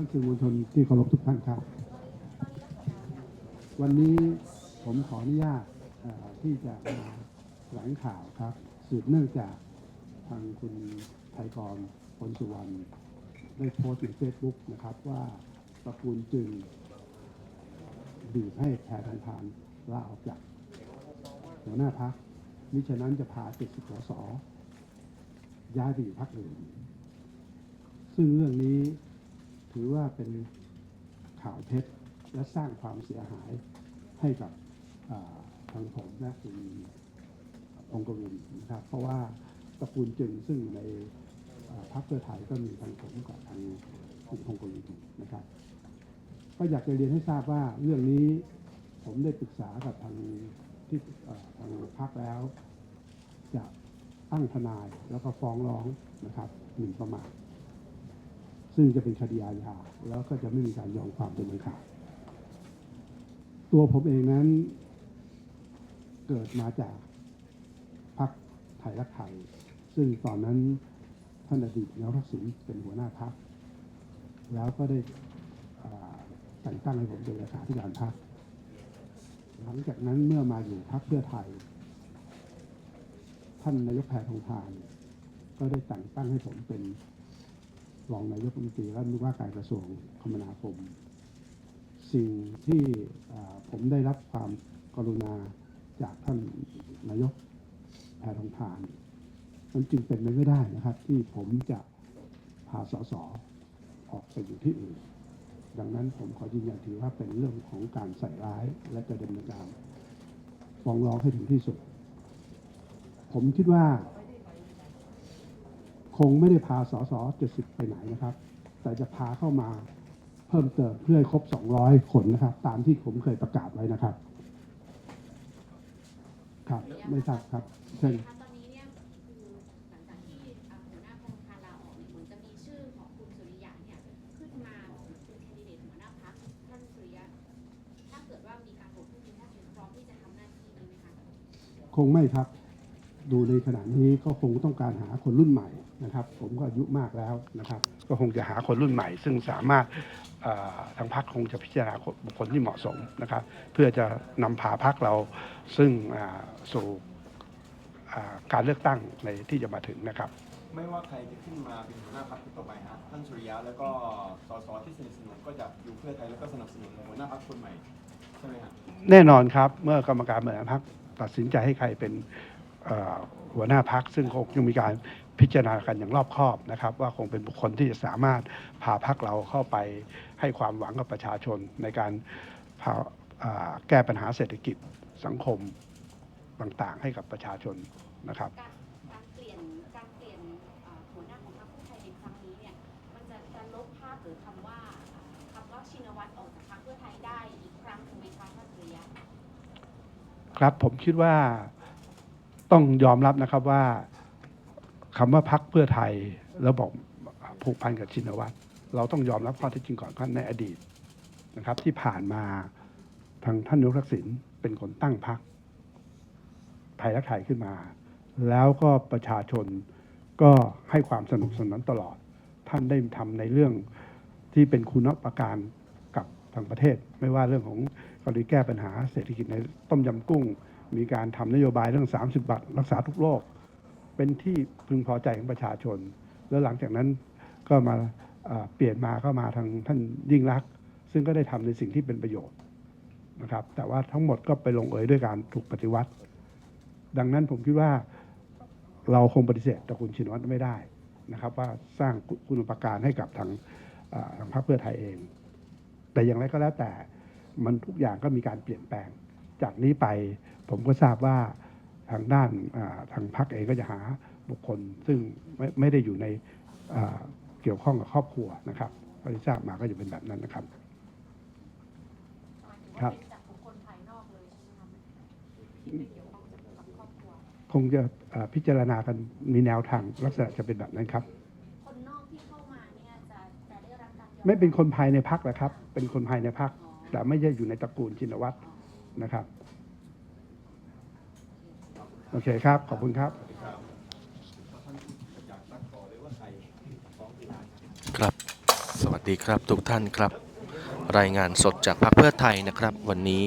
านสื่อมวลชนที่เคารพทุกท่านครับ วันนี้ผมขออนุญาตที่จะมาแถลงข่าวครับ สืบเนื่องจากทางคุณไทยกรพลสุวรรณได้โพสต์ในเฟซบุ๊กนะครับว่าตระกูลจึงบีบให้แพทองทานลาออกจากหัวหน้าพักมิฉะนั้นจะพา70สสย้ายไปอยู่พักอื่น ซึ่งเรื่องนี้ ถือว่าเป็นข่าวเท็จและสร้างความเสียหายให้กับทางผมและคุณองค์กวินนะครับ เพราะว่าตระกูลจึงซึ่งในพรรคเพื่อไทยก็มีทางผมกับทางคุณองค์กวินนะครับ ก็อยากจะเรียนให้ทราบว่าเรื่องนี้ผมได้ปรึกษากับทางที่ทางพรรคแล้ว จะตั้งทนายแล้วก็ฟ้องร้องนะครับหมิ่นประมาท ซึ่งจะเป็นคดีอาญาแล้วก็จะไม่มีการยอมความเป็นอันขาดตัวผมเองนั้นเกิดมาจากพรรคไทยรักไทย ซึ่งตอนนั้นท่านอดีตนายกทักษิณเป็นหัวหน้าพรรคแล้วก็ได้แต่งตั้งให้ผมเป็นเลขาธิการพรรคหลังจากนั้นเมื่อมาอยู่พรรคเพื่อไทย ท่านนายกแพทองทาน ก็ได้แต่งตั้งให้ผมเป็น รองนายกรัฐมนตรีและว่าการกระทรวงคมนาคม สิ่งที่ผมได้รับความกรุณาจากท่านนายกแพทองทานมันจึงเป็นไปไม่ได้นะครับ ที่ผมจะพาสสออกไปอยู่ที่อื่น ดังนั้นผมขอยืนยันถือว่าเป็นเรื่องของการใส่ร้ายและจะดำเนินการฟ้องร้องให้ถึงที่สุด ผมคิดว่า คงไม่ได้พาสส70 ไปไหนนะครับ แต่จะพาเข้ามาเพิ่มเติมเพื่อให้ครบ 200 คนนะครับ ตามที่ผมเคยประกาศไว้นะครับ ครับ ไม่ทราบครับเชิญ ตอนนี้เนี่ยคือหลังจากที่อ่าหัวหน้าพงคาลาออกเนี่ยเหมือนจะมีชื่อของคุณสุริยะเนี่ยขึ้นมาเป็นแคนดิเดตหัวหน้าพรรคท่านสุริยะถ้าเกิดว่ามีการโหวตพรุ่งนี้ท่านพร้อมที่จะทำหน้าที่นี้ไหมคะ คงไม่ครับ ดูในขณะนี้ก็คงต้องการหาคนรุ่นใหม่นะครับ ผมก็อายุมากแล้วนะครับ ก็คงจะหาคนรุ่นใหม่ ซึ่งสามารถเอ่อทางพรรคคงจะพิจารณาบุคคลที่เหมาะสมนะครับ เพื่อจะนำพาพรรคเราซึ่งอ่าสู่อ่าการเลือกตั้งในที่จะมาถึงนะครับ ไม่ว่าใครจะขึ้นมาเป็นหัวหน้าพรรคต่อไปฮะท่านสุริยะแล้วก็สสที่สนิทสนมก็จะอยู่เพื่อไทยแล้วก็สนับสนุนหัวหน้าพรรคคนใหม่ใช่ไหมฮะแน่นอนครับเมื่อกรรมการบริหารพรรคตัดสินใจให้ใครเป็นเอ่อ หัวหน้าพรรคซึ่งคงยังมีการพิจารณากันอย่างรอบคอบนะครับ ว่าคงเป็นบุคคลที่จะสามารถพาพรรคเราเข้าไปให้ความหวังกับประชาชนในการพาอ่าแก้ปัญหาเศรษฐกิจสังคมต่างๆ ให้กับประชาชนนะครับการการเปลี่ยนการเปลี่ยนอ่าหัวหน้าของพรรคเพื่อไทยในครั้งนี้เนี่ยมันจะจะลบภาพหรือคำว่าอ่าคำว่าชินวัตรออกจากพรรคเพื่อไทยได้อีกครั้งหนึ่งไหมคะท่านสุริยะครับผมคิดว่า ต้องยอมรับนะครับว่าคำว่าพักเพื่อไทยแล้วบอกผูกพันกับชินวัตรเราต้องยอมรับข้อเท็จจริงก่อนว่าในอดีตนะครับ ที่ผ่านมาทางท่านนายกทักษิณเป็นคนตั้งพักไทยรักไทยขึ้นมา แล้วก็ประชาชนก็ให้ความสนับสนุนตลอด ท่านได้ทำในเรื่องที่เป็นคุณประการกับทางประเทศ ไม่ว่าเรื่องของกรณีแก้ปัญหาเศรษฐกิจในต้มยำกุ้ง มีการทำนโยบายเรื่อง 30 บาทรักษาทุกโรคเป็นที่พึงพอใจของประชาชน แล้วหลังจากนั้นก็มาเปลี่ยนมาก็มาทางท่านยิ่งรัก ซึ่งก็ได้ทำในสิ่งที่เป็นประโยชน์นะครับ แต่ว่าทั้งหมดก็ไปลงเอยด้วยการถูกปฏิวัติ ดังนั้นผมคิดว่าเราคงปฏิเสธตระกูลชินวัตรไม่ได้นะครับ ว่าสร้างคุณอุปการให้กับทางทางพรรคเพื่อไทยเอง แต่อย่างไรก็แล้วแต่มันทุกอย่างก็มีการเปลี่ยนแปลง จากนี้ไปผมก็ทราบว่าทางด้านอ่าทางพรรคเองก็จะหาบุคคล ซึ่งไม่ไม่ได้อยู่ในอ่าเกี่ยวข้องกับครอบครัวนะครับเท่าที่ทราบมาก็จะเป็นแบบนั้นนะครับ ครับเป็นจากบุคคลภายนอกเลยใช่ไหมคะที่ไม่เกี่ยวข้องกับครอบครัวคงจะอ่าพิจารณากันมีแนวทางลักษณะจะเป็นแบบนั้นครับคนนอกที่เข้ามาเนี่ยจะจะได้รับการยอมไม่เป็นคนภายในพรรคแหละครับ เป็นคนภายในพรรคอ๋อแต่ไม่ใช่อยู่ในตระกูลชินวัตร นะครับ โอเคครับ ขอบคุณครับ ครับ สวัสดีครับทุกท่านครับ รายงานสดจากพรรคเพื่อไทยนะครับ วันนี้